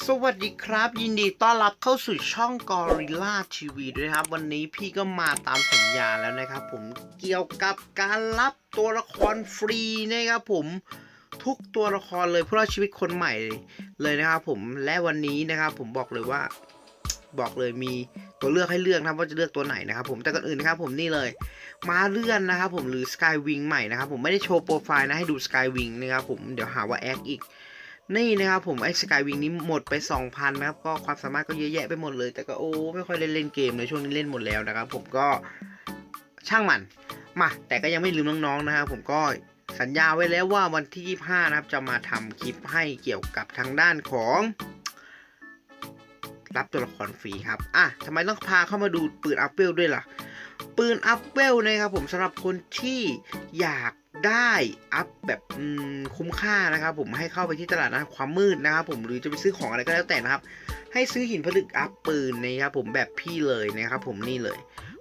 สวัสดีครับ ยินดีต้อนรับเข้าสู่ช่อง Gorilla TV ด้วยครับ วันนี้พี่ก็มาตามสัญญาแล้วนะครับผมเกี่ยวกับการรับตัวละครฟรีนะครับผมทุกตัวละครเลยเพื่อชีวิตคนใหม่เลยนะครับผมและวันนี้นะครับผมบอกเลยว่า บอกเลยมีตัวเลือกให้เลือกนะครับว่าจะเลือกตัวไหนนะครับผมแต่ก่อนอื่นนะครับผมนี่เลย มาเลื่อนนะครับผมหรือ Skywing ใหม่นะครับผมไม่ได้โชว์โปรไฟล์นะให้ดู Skywing นะครับผมเดี๋ยวหาว่าแอคอีก นี่นะครับผมไอ้สกายวิงนี้หมดไป 2,000นะครับก็ความสามารถก็เยอะแยะไปหมดเลย แต่ก็โอ้ไม่ค่อยได้เล่นเกมเลยช่วงนี้เล่นหมดแล้วนะครับ ผมก็ช่างมันมาแต่ก็ยังไม่ลืมน้องๆนะครับผมก็สัญญาไว้แล้วว่าวันที่ 25 นะครับ จะมาทำคลิปให้เกี่ยวกับทางด้านของ รับตัวละครฟรีครับอะทำไมต้องพาเข้ามาดูปืนอัพเวลด้วยล่ะ ปืนอัพเวลนะครับผมสำหรับคนที่อยาก ได้อัพแบบคุ้มค่านะครับผมให้เข้าไปที่ตลาดนัดความมืดนะครับผมหรือจะไปซื้อของอะไรก็แล้วแต่นะครับ ให้ซื้อหินผลึกอัพปืนนะครับผมแบบพี่เลยนะครับผมนี่เลย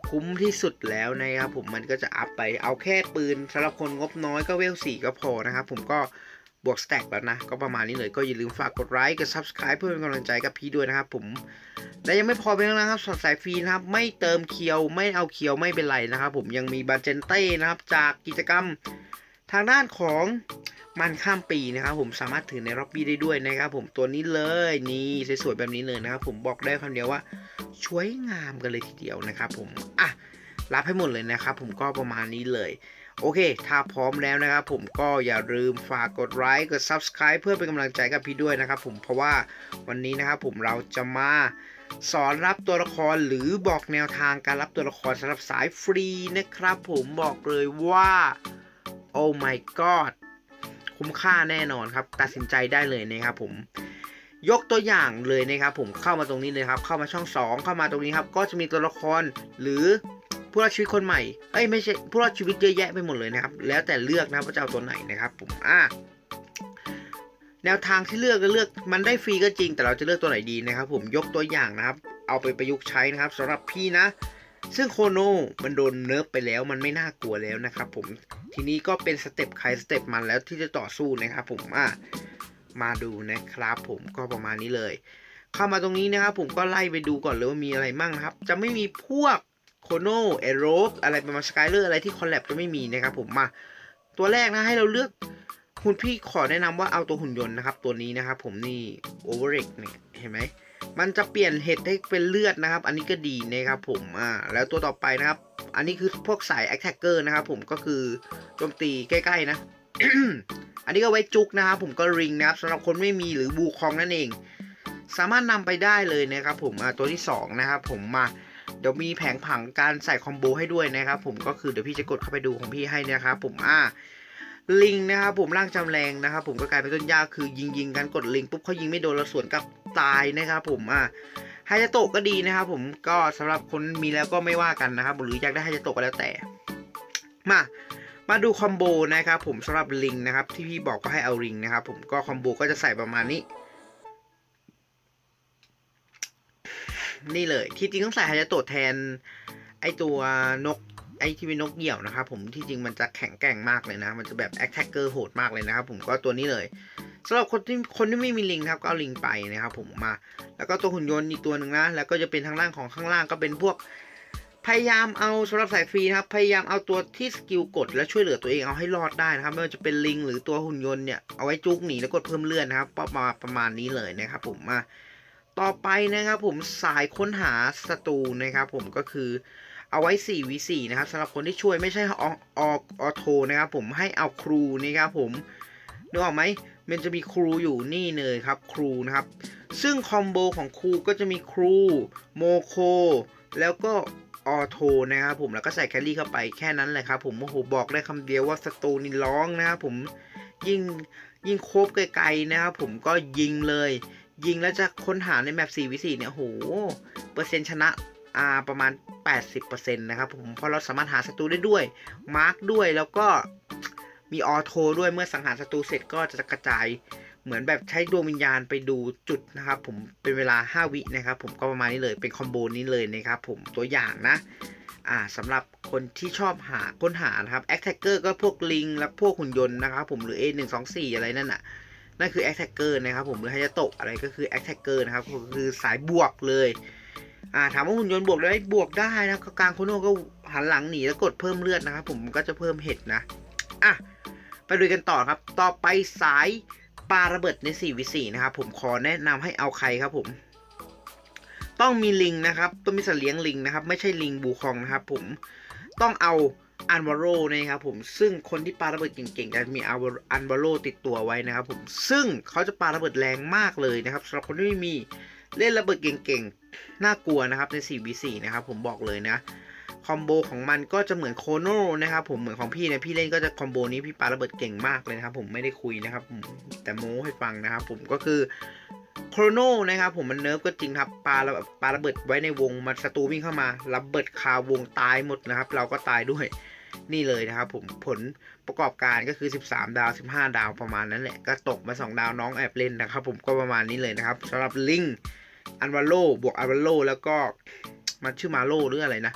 คุ้มที่สุดแล้วนะครับผมมันก็จะอัพไปเอาแค่ปืนสำหรับคนงบน้อยก็เวลสี่ก็พอนะครับผมก็ บวกสแต็กแล้วนะ ก็ประมาณนี้เลยก็อย่าลืมฝากกดไลค์กด subscribe เพื่อเป็นกำลังใจกับพี่ด้วยนะครับผมและยังไม่พอเพียงนั้นครับสอดสายฟรีนะครับ ไม่เติมเคียวไม่เอาเคียวไม่เป็นไรนะครับ ผมยังมีบาเจนเต้นะครับ จากกิจกรรมทางด้านของมันข้ามปีนะครับ ผมสามารถถือในร็อบบี้ได้ด้วยนะครับ ผมตัวนี้เลยนี่สวยๆแบบนี้เลยนะครับ ผมบอกได้คำเดียวว่าช่วยงามกันเลยทีเดียวนะครับ ผมอะรับให้หมดเลยนะครับ ผมก็ประมาณนี้เลย โอเค ถ้าพร้อมแล้วนะครับผมก็อย่าลืมฝากกดไลค์กด subscribe เพื่อเป็นกำลังใจกับพี่ด้วยนะครับผมเพราะว่าวันนี้นะครับผมเราจะมาสอนรับตัวละครหรือบอกแนวทางการรับตัวละครสำหรับสายฟรีนะครับ ผมบอกเลยว่าโอ้ my god คุ้มค่าแน่นอนครับ ตัดสินใจได้เลยนะครับผมยกตัวอย่างเลยนะครับผมเข้ามาตรงนี้เลยครับ เข้ามาช่อง 2 เข้ามาตรงนี้ครับ ก็จะมีตัวละครหรือ ผู้รอดชีวิตคนใหม่เอ้ยไม่ใช่ผู้รอดชีวิตเยอะแยะไปหมดเลยนะครับ แล้วแต่เลือกนะว่าจะเอาตัวไหนนะครับผมอะแนวทางที่เลือกก็เลือกมันได้ฟรีก็จริง แต่เราจะเลือกตัวไหนดีนะครับ ผมยกตัวอย่างนะครับ เอาไปประยุกต์ใช้นะครับสำหรับพี่นะ ซึ่งโคโนมันโดนเนิร์ฟไปแล้วมันไม่น่ากลัวแล้วนะครับ ผมทีนี้ก็เป็นสเต็ปใครสเต็ปมันแล้วที่จะต่อสู้นะครับ ผมอะมาดูนะครับ ผมก็ประมาณนี้เลย เข้ามาตรงนี้นะครับ ผมก็ไล่ไปดูก่อนเลยว่ามีอะไรมั่งนะครับ จะไม่มีพวก โคโนเอโรกอะไรประมาณสกายเลอร์อะไรที่คอลแลบจะไม่มีนะครับผมมา ตัวแรกนะให้เราเลือกคุณพี่ขอแนะนำว่าเอาตัวหุ่นยนต์นะครับ ตัวนี้นะครับผมนี่โอเวอร์เรกเนี่ยเห็นไหมมันจะเปลี่ยนเห็ดให้เป็นเลือดนะครับ อันนี้ก็ดีนะครับผมอ่าแล้วตัวต่อไปนะครับ อันนี้คือพวกสายแอคแทกเกอร์นะครับผมก็คือโจมตีใกล้ๆนะ อันนี้ก็ไว้จุกนะครับผมก็ริงนะครับสำหรับคนไม่มีหรือบูคองนั่นเอง สามารถนำไปได้เลยนะครับผมอ่าตัวที่สองนะครับผมมา เดี๋ยวมีแผงผังการใส่คอมโบให้ด้วยนะครับ ผมก็คือเดี๋ยวพี่จะกดเข้าไปดูของพี่ให้นะครับผมอ่าลิงนะครับผมร่างจำแรงนะครับผมก็กลายเป็นต้นยาคือยิงยิงกันกดลิงปุ๊บเขายิงไม่โดนแล้วสวนกลับตายนะครับผมอะไฮยาโตะก็ดีนะครับผมก็สำหรับคนมีแล้วก็ไม่ว่ากันนะครับหรืออยากได้ไฮยาโตะก็แล้วแต่มามาดูคอมโบนะครับผมสำหรับลิงนะครับที่พี่บอกก็ให้เอาลิงนะครับผมก็คอมโบก็จะใส่ประมาณนี้ นี่เลย ที่จริงต้องใส่ไฮยาโตะแทน ไอตัวนกไอที่เป็นนกเหี่ยวนะครับผมที่จริงมันจะแข็งแกร่งมากเลยนะ มันจะแบบแอคแท็กเกอร์โหดมากเลยนะครับผมก็ตัวนี้เลยสำหรับคนที่คนที่ไม่มีลิงครับก็เอาลิงไปนะครับผมมา แล้วก็ตัวหุ่นยนต์อีกตัวหนึ่งนะแล้วก็จะเป็นทางล่างของข้างล่างก็เป็นพวก พยายามเอาสำหรับสายฟรีนะครับ พยายามเอาตัวที่สกิลกด และช่วยเหลือตัวเองเอาให้รอดได้นะครับไม่ว่าจะเป็นลิงหรือตัวหุ่นยนต์เนี่ยเอาไว้จุกหนีแล้วกดเพิ่มเลือดนะครับประมาณประมาณนี้เลยนะครับผมมา ต่อไปนะครับผมสายค้นหาศัตรูนะครับผมก็คือเอาไว้4 v 4นะครับสำหรับคนที่ช่วยไม่ใช่ออกอออโทนะครับผมให้เอาครูนะครับผมนึกออกไหมมันจะมีครูอยู่นี่เลยครับครูนะครับ ซึ่งคอมโบของครูก็จะมีครูโมโคแล้วก็ออโทนะครับผมแล้วก็ใส่แคลรี่เข้าไปแค่นั้นแหละครับผมโอ้โหบอกได้คำเดียวว่าศัตรูนี่ร้องนะครับผมยิ่งยิ่งโคบไกลๆนะครับผมก็ยิงเลย ยิงแล้วจะค้นหาในแมป4 v 4เนี่ยโห เปอร์เซ็นต์ชนะอ่าประมาณ 80%นะครับผม เพราะเราสามารถหาศัตรูได้ด้วย มาร์กด้วยแล้วก็มีออโทด้วยเมื่อสังหารศัตรูเสร็จก็จะกระจายเหมือนแบบใช้ดวงวิญญาณไปดูจุดนะครับผมเป็นเวลา 5 วินะครับผมก็ประมาณนี้เลยเป็นคอมโบนี้เลยนะครับผมตัวอย่างนะอ่าสำหรับคนที่ชอบหาค้นหานะครับแอคแท็กเกอร์ก็พวกลิง และพวกหุ่นยนต์นะครับผมหรือ A124 อะไรนั่นน่ะ นั่นคือแอคแท็กเกอร์นะครับผมหรือฮายาโตะอะไรก็คือแอคแท็กเกอร์นะครับก็คือสายบวกเลยอ่าถามว่าหุ่นยนต์บวกได้บวกได้นะกลางโคโน่ก็หันหลังหนีแล้วกดเพิ่มเลือดนะครับผมก็จะเพิ่มเห็ดนะอะไปดูกันต่อครับ ต่อไปสายปาระเบิดใน4วิ4นะครับผมขอแนะนำให้เอาใครครับผม ต้องมีลิงนะครับต้องมีสัตว์เลี้ยงลิงนะครับ ไม่ใช่ลิงบูคองนะครับผมต้องเอา อันวาโรนะครับผมซึ่งคนที่ปาระเบิดเก่งๆจะมีอันวาโรติดตัวไว้นะครับผมซึ่งเขาจะปาระเบิดแรงมากเลยนะครับสำหรับคนที่ไม่มีเล่นระเบิดเก่งๆน่ากลัวนะครับใน 4v4 นะครับผมบอกเลยนะคอมโบของมันก็จะเหมือนโคโนนะครับผมเหมือนของพี่เนี่ยพี่เล่นก็จะคอมโบนี้พี่ปาระเบิดเก่งมากเลยนะครับผมไม่ได้คุยนะครับผมแต่โม้ให้ฟังนะครับผมก็คือโครโนนะครับผมมันเนิร์ฟก็จริงครับปาระปาระเบิดไว้ในวงมันศัตรูวิ่งเข้ามาระเบิดคาวงตายหมดนะครับ เราก็ตายด้วย นี่เลยนะครับผมผลประกอบการก็คือ 13 ดาว 15 ดาวประมาณนั้นแหละ ก็ตกมา 2 ดาวน้องแอบเล่นนะครับผมก็ประมาณนี้เลยนะครับสำหรับลิงอันวาโลบวกอันวาโลแล้วก็มันชื่อมาโลหรืออะไรนะ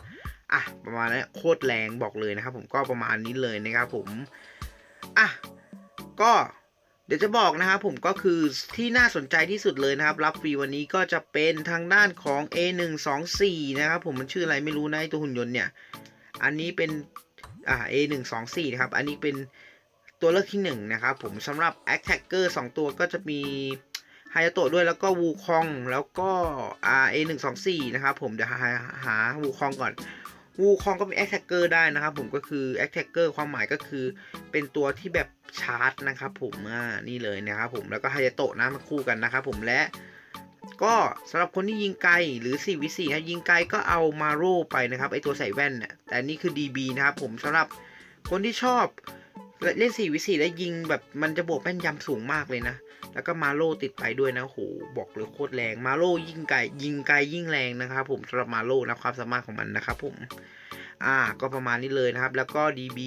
อะประมาณนั้โคตรแรงบอกเลยนะครับ ผมก็ประมาณนี้เลยนะครับผมอะก็เดี๋ยวจะบอกนะครับผมก็คือที่น่าสนใจที่สุดเลยนะครับ รับฟรีวันนี้ก็จะเป็นทางด้านของ A124 นะครับผมมันชื่ออะไรไม่รู้นะตัวหุ่นยนต์เนี่ย อันนี้เป็น อ่า A124 นะครับ อันนี้เป็นตัวเลือกที่ 1 นะครับ ผมสำหรับ Attacker 2 ตัวก็จะมีไฮโตะด้วยแล้วก็วูคองแล้วก็อ่า A124 นะครับผมเดี๋ยวหาหาวูคองก่อนวูคองก็เป็นแอคแท็กเกอร์ได้นะครับผมก็คือแอคแท็กเกอร์ความหมายก็คือเป็นตัวที่แบบชาร์จนะครับผมอ่านี่เลยนะครับผมแล้วก็ไฮโตะนะมาคู่กันนะครับผมและ ก็สำหรับคนที่ยิงไกลหรือ 4 วิ4นะยิงไกลก็เอามาโร่ไปนะครับไอตัวใส่แว่นเนี่ยแต่นี่คือ DB นะครับผมสำหรับคนที่ชอบเล่น 4 วิ4แล้วยิงแบบมันจะบวกแม่นยำสูงมากเลยนะ แล้วก็มาโลติดไปด้วยนะโหบอกเลยโคตรแรงมาโลยิ่งไกลยิงไกลยิ่งแรงนะครับผมสำหรับมาโลนะความสามารถของมันนะครับผมอ่าก็ประมาณนี้เลยนะครับ แล้วก็ DB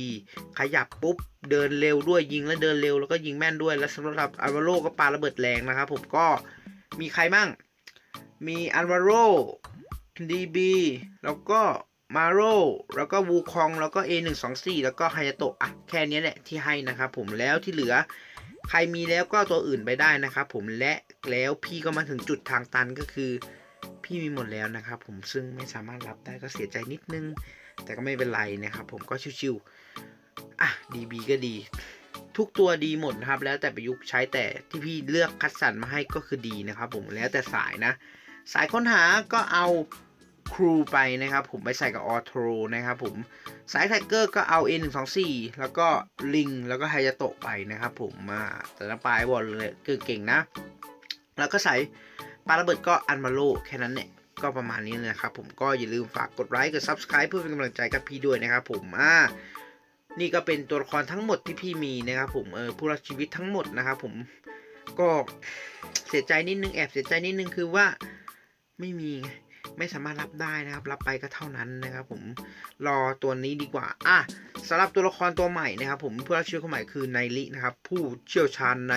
ขยับปุ๊บเดินเร็วด้วยยิงแล้วเดินเร็วแล้วก็ยิงแม่นด้วย แล้วสำหรับอัลวาโลก็ปาระเบิดแรงนะครับผมก็ มีใครมั่งมีอัลวาโร DB แล้วก็มาโรแล้วก็วูคอง แล้วก็ A124 แล้วก็ไฮยาโตะอะแค่นี้แหละที่ให้นะครับผมแล้วที่เหลือ ใครมีแล้วก็ตัวอื่นไปได้นะครับผมและแล้วพี่ก็มาถึงจุดทางตันก็คือ พี่มีหมดแล้วนะครับผมซึ่งไม่สามารถรับได้ก็เสียใจนิดนึง แต่ก็ไม่เป็นไรนะครับผมก็ชิวๆอะ DB ก็ดี ทุกตัวดีหมดนะครับ แล้วแต่ประยุกต์ใช้แต่ที่พี่เลือกคัดสรรมาให้ก็คือดีนะครับผมแล้วแต่สายนะ สายค้นหาก็เอาครูไปนะครับผมไปใส่กับออโทรนะครับผมสายแท็กเกอร์ก็เอา A124 แล้วก็ลิงแล้วก็ไฮยาโตะไปนะครับผมมาแต่ละปลายบอลเลยเก่งๆนะ แล้วก็ใส่ปาระเบิดก็อันมาโลแค่นั้นเนี่ยก็ประมาณนี้เลยนะครับผมก็อย่าลืมฝากกดไลค์กด Subscribe เพื่อเป็นกำลังใจกับพี่ด้วยนะครับผมอ่า นี่ก็เป็นตัวละครทั้งหมดที่พี่มีนะครับผมเออผู้รอดชีวิตทั้งหมดนะครับผมก็เสียใจนิดนึงแอบเสียใจนิดนึงคือว่าไม่มีไม่สามารถรับได้นะครับ รับไปก็เท่านั้นนะครับ ผมรอตัวนี้ดีกว่าอะสำหรับตัวละครตัวใหม่นะครับ ผมผู้รับเชื้อคนใหม่คือไนลินะครับ ผู้เชี่ยวชาญใน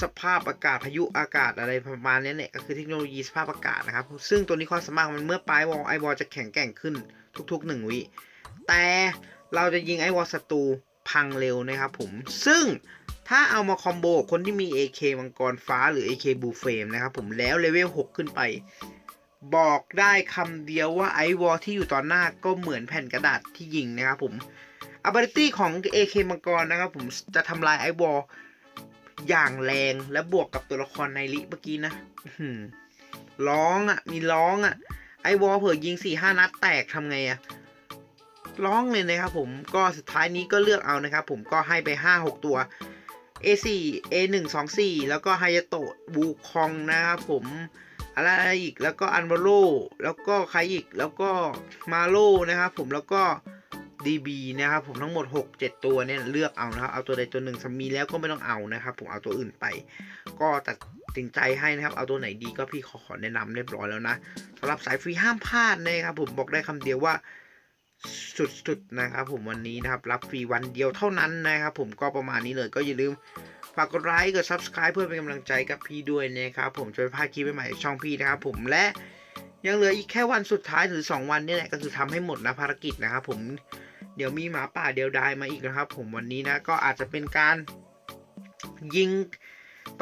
สภาพอากาศพายุอากาศอะไรประมาณนี้เนี่ยก็คือเทคโนโลยีสภาพอากาศนะครับ ซึ่งตัวนี้ความสามารถมันเมื่อปลายวอลไอวอลจะแข็งแกร่งขึ้นทุกๆ1วิแต่ เราจะยิงไอวอลศัตรูพังเร็วนะครับผม ซึ่งถ้าเอามาคอมโบคนที่มี AK มังกรฟ้าหรือ AK บูเฟมนะครับผมแล้วเลเวล 6 ขึ้นไป บอกได้คำเดียวว่าไอวอลที่อยู่ตอนหน้าก็เหมือนแผ่นกระดาษที่ยิงนะครับผม ability ของ AK มังกรนะครับผมจะทำลายไอวอลอย่างแรงและบวกกับตัวละครในลิเมื่อกี้นะร้องอะ มีร้องอะ ไอวอลเผื่อยิงสี่ห้านัดแตกทำไงอะ ร้องเลยนะครับผมก็สุดท้ายนี้ก็เลือกเอานะครับผมก็ให้ไป 5 6 ตัว A4 A1 2 4 แล้วก็ไฮยาโตะบูคองนะครับผมอะไรอีกแล้วก็อันวาโลแล้วก็ใครอีกแล้วก็มาโลนะครับผมแล้วก็ DB นะครับผมทั้งหมด 6 7 ตัวเนี่ยเลือกเอานะครับเอาตัวใดตัวหนึ่งสมีแล้วก็ไม่ต้องเอานะครับผมเอาตัวอื่นไป ก็ตัดสินใจให้นะครับเอาตัวไหนดีก็พี่ขอขอแนะนำเรียบร้อยแล้วนะสำหรับสายฟรีห้ามพลาดนะครับผมบอกได้คำเดียวว่า สุดๆนะครับผมวันนี้นะครับรับฟรีวันเดียวเท่านั้นนะครับผมก็ประมาณนี้เลยก็อย่าลืมฝากกดไลค์กด Subscribe เพื่อเป็นกำลังใจกับพี่ด้วยนะครับผมจะไปพาคลิปใหม่ๆช่องพี่นะครับผมและยังเหลืออีกแค่วันสุดท้ายหรือ 2 วันนี่แหละก็คือทำให้หมดนะภารกิจนะครับผมเดี๋ยวมีหมาป่าเดียวดายมาอีกนะครับ ผมวันนี้นะก็อาจจะเป็นการยิง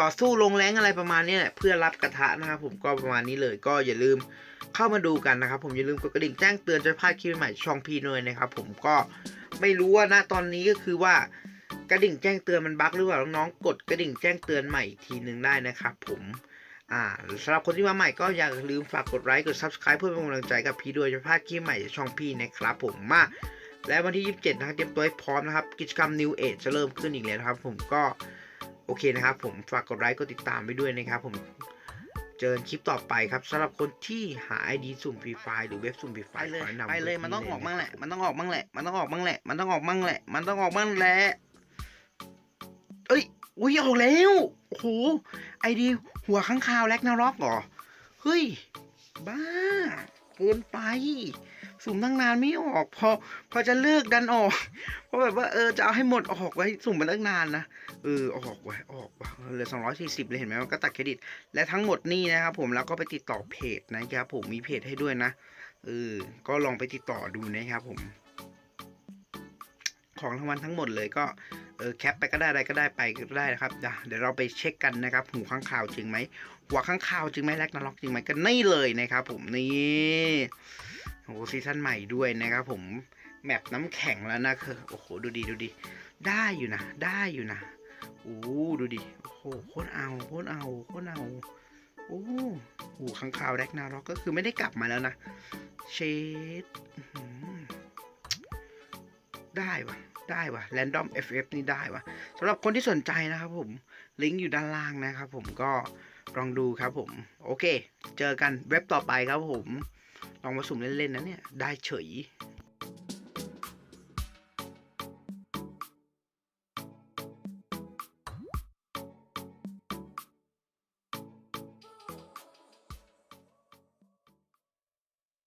ต่อสู้ลงแรงอะไรประมาณนี้แหละเพื่อรับกระทะนะครับผมก็ประมาณนี้เลยก็อย่าลืม เข้ามาดูกันนะครับ ผมอย่าลืมกดกระดิ่งแจ้งเตือนจะพลาดคลิปใหม่ช่องพี่ด้วยนะครับ ผมก็ไม่รู้ว่าณตอนนี้ก็คือว่ากระดิ่งแจ้งเตือนมันบั๊กหรือเปล่าน้องๆกดกระดิ่งแจ้งเตือนใหม่อีกทีหนึ่งได้นะครับ ผมอ่าสำหรับคนที่มาใหม่ก็อย่าลืมฝากกดไลค์กด subscribe เพื่อเป็นกำลังใจกับพี่ด้วยจะพลาดคลิปใหม่จากช่องพี่นะครับผมมาและวันที่ 27 นะครับเตรียมตัวให้พร้อมนะครับ กิจกรรม New Age จะเริ่มขึ้นอีกแล้วครับ ผมก็โอเคนะครับ ผมฝากกดไลค์กดติดตามไปด้วยนะครับ ผม เจอกันคลิปต่อไปครับสำหรับคนที่หา ID สุ่มฟรีไฟล์หรือเว็บสุ่มฟรีไฟไปล์เลยขแะนำไปเลยที่มันต้องออกมั่งแหละเยมันต้องออกมั่งแหละมันต้องออกมั่งแหละมันต้องออกมั่งแหละมันต้องออกมั่งแหละเอ้ยอุ้ยออกแล้วโอ้โหไอดีหัวข้างคาวแล็กนาร็อกเหรอเฮ้ยบ้าเกินไป สุ่มตั้งนานไม่ออกพอพอจะเลิกดันออก เพราะแบบว่าเออจะเอาให้หมดออกไว้สุ่มมาตั้งนานนะเออออกไว้ออกว่ะเหลือ240เลยเห็นไหมมันก็ตัดเครดิต และทั้งหมดนี่นะครับผมแล้วก็ไปติดต่อเพจนะครับผมมีเพจให้ด้วยนะเออก็ลองไปติดต่อดูนะครับผมของรางวัลทั้งหมดเลยก็เออแคปไปก็ได้อะไรก็ได้ไปก็ได้นะครับเดี๋ยวเดี๋ยวเราไปเช็คกันนะครับหูข้างข่าวจริงไหมหัวข้างข่าวจริงไหมแลกนาล็อกจริงไหมก็นี่เลยนะครับผมนี่ โอ้ซีซั่นใหม่ด้วยนะครับผมแมปน้ำแข็งแล้วนะคือโอ้โหดูดีดูดี ได้อยู่นะ ได้อยู่นะโอ้ดูดิโอ้โหโคตรเอาโคตรเอาโคตรเอาโอ้โหข้างข่าวแลกนาล็อกก็คือไม่ได้กลับมาแล้วนะเชดอื้อหือได้วะได้วะ Random FF นี่ได้วะสำหรับคนที่สนใจนะครับผม ลิงก์อยู่ด้านล่างนะครับผมก็ลองดูครับผม โอเค เจอกันเว็บต่อไปครับผม ลองมาสุ่มเล่นๆนะเนี่ย ได้เฉย